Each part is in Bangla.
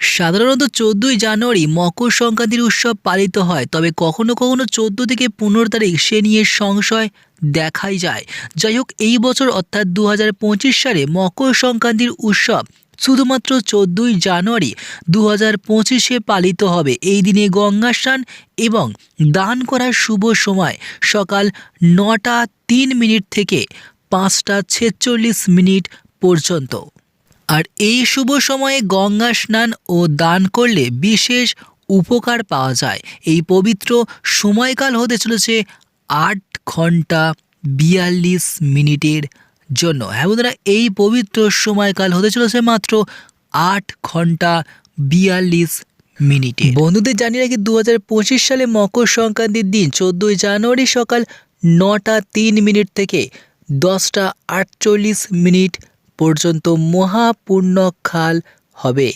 সাধারণত চোদ্দোই জানুয়ারি মকর সংক্রান্তির উৎসব পালিত হয়, তবে কখনো কখনো চোদ্দ থেকে পনেরো তারিখ সে নিয়ে সংশয় দেখাই যায়। যাই হোক, এই বছর অর্থাৎ দু হাজার পঁচিশ সালে মকর সংক্রান্তির উৎসব শুধুমাত্র চোদ্দোই জানুয়ারি দু হাজার পঁচিশে পালিত হবে। এই দিনে গঙ্গা স্নান এবং দান করার শুভ সময় সকাল নটা তিন মিনিট থেকে পাঁচটা ছেচল্লিশ মিনিট পর্যন্ত। আর এই শুভ সময়ে গঙ্গা স্নান ও দান করলে বিশেষ উপকার পাওয়া যায়। এই পবিত্র সময়কাল হতে চলেছে আট ঘণ্টা বিয়াল্লিশ মিনিটের জন্য। হ্যাঁ বন্ধুরা, এই পবিত্র সময়কাল হতে চলেছে মাত্র আট ঘণ্টা বিয়াল্লিশ মিনিটে। বন্ধুদের জানিয়ে রাখি দু হাজার পঁচিশ সালে মকর সংক্রান্তির দিন চোদ্দোই জানুয়ারি সকাল নটা তিন মিনিট থেকে দশটা আটচল্লিশ মিনিট পর্যন্ত মহাপূর্ণ খাল হবে।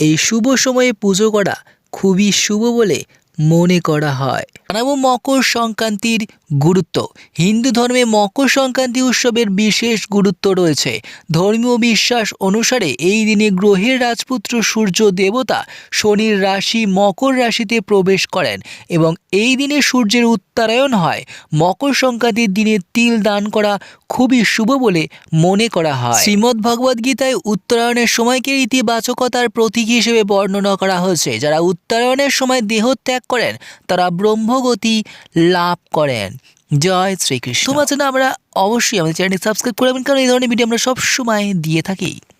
এই শুভ সময়ে পুজো করা খুবই শুভ বলে মনে করা হয়। জানাব মকর সংক্রান্তির গুরুত্ব। হিন্দু ধর্মে মকর সংক্রান্তি উৎসবের বিশেষ গুরুত্ব রয়েছে। ধর্মীয় বিশ্বাস অনুসারে এই দিনে গ্রহের রাজপুত্র সূর্য দেবতা শনির রাশি মকর রাশিতে প্রবেশ করেন এবং এই দিনে সূর্যের উত্তরায়ণ হয়। মকর সংক্রান্তির দিনে তিল দান করা খুবই শুভ বলে মনে করা হয়। শ্রীমদ্ ভগবদ গীতায় উত্তরায়ণের সময়কে ইতিবাচকতার প্রতীক হিসেবে বর্ণনা করা হয়েছে। যারা উত্তরায়ণের সময় দেহ ত্যাগ করেন, তারা ব্রহ্মগতি লাভ করেন। জয় শ্রীকৃষ্ণ। তোমার জন্য আমরা অবশ্যই আমাদের চ্যানেলটি সাবস্ক্রাইব করবেন কারণ এই ধরনের ভিডিও আমরা সবসময় দিয়ে থাকি।